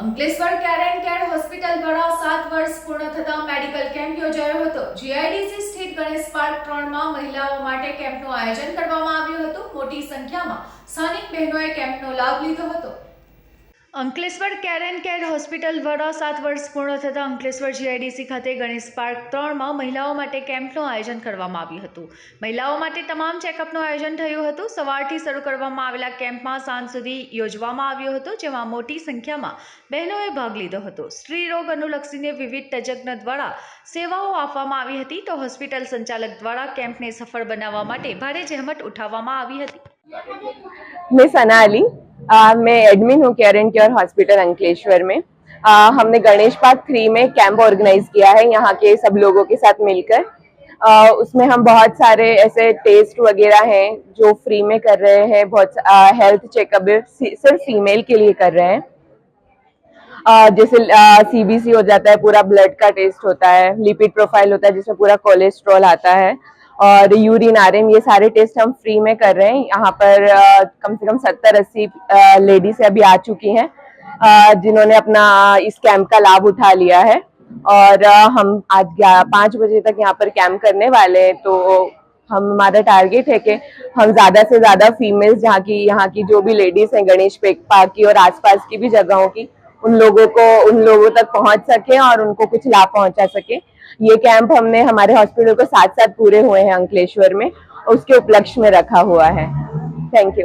Ankleshwar care care hospital દ્વારા સાત વર્ષ પૂર્ણ થતા મેડિકલ કેમ્પ યોજાયો હતો. જીઆઈડીસી સ્થિત ગણેશ પાર્ક ત્રણમાં મહિલાઓ માટે કેમ્પનું આયોજન કરવામાં આવ્યું હતું. મોટી સંખ્યામાં સ્થાનિક બહેનોએ કેમ્પનો લાભ લીધો હતો. Ankleshwar care and care hospital દ્વારા સાત વર્ષ પૂર્ણ થતાં અંકલેશ્વર જીઆઈડીસી ખાતે ગણેશ પાર્ક ત્રણમાં મહિલાઓ માટે કેમ્પનું આયોજન કરવામાં આવ્યું હતું. મહિલાઓ માટે તમામ ચેકઅપનું આયોજન થયું હતું. સવારથી શરૂ કરવામાં આવેલા કેમ્પમાં સાંજ સુધી યોજવામાં આવ્યો હતો, જેમાં મોટી સંખ્યામાં બહેનોએ ભાગ લીધો હતો. સ્ત્રી રોગ અનુલક્ષીને વિવિધ તજજ્ઞ દ્વારા સેવાઓ આપવામાં આવી હતી તો હોસ્પિટલ સંચાલક દ્વારા કેમ્પને સફળ બનાવવા માટે ભારે જહેમત ઉઠાવવામાં આવી હતી. મેં સના અલી अ, मैं एडमिन हूँ care and care hospital Ankleshwar में। अ, हमने गणेश पार्क थ्री में कैंप ऑर्गेनाइज किया है यहाँ के सब लोगों के साथ मिलकर। अ, उसमें हम बहुत सारे ऐसे टेस्ट वगैरह हैं जो फ्री में कर रहे हैं बहुत हेल्थ चेकअप सिर्फ़ फीमेल के लिए कर रहे हैं। अ, जैसे सीबीसी हो जाता है पूरा ब्लड का टेस्ट होता है लिपिड प्रोफ़ाइल होता है जिसमें पूरा कोलेस्ट्रॉल आता है। और यूरिन आरएम ये सारे टेस्ट हम फ्री में कर रहे हैं। यहाँ पर कम से कम सत्तर अस्सी लेडीज़ अभी आ चुकी हैं जिन्होंने अपना इस कैंप का लाभ उठा लिया है। और हम आज पाँच बजे तक यहाँ पर कैंप करने वाले हैं तो हम, हमारा टारगेट है कि हम ज़्यादा से ज़्यादा फीमेल्स जहाँ की, यहाँ की जो भी लेडीज़ हैं, गणेश पार्क की और आसपास की भी जगहों की उन लोगों को, उन लोगों तक पहुँच सके और उनको कुछ लाभ पहुँचा सके। ये कैंप हमने हमारे हॉस्पिटल को साथ साथ पूरे हुए हैं अंकलेश्वर में, उसके उपलक्ष्य में रखा हुआ है। Thank you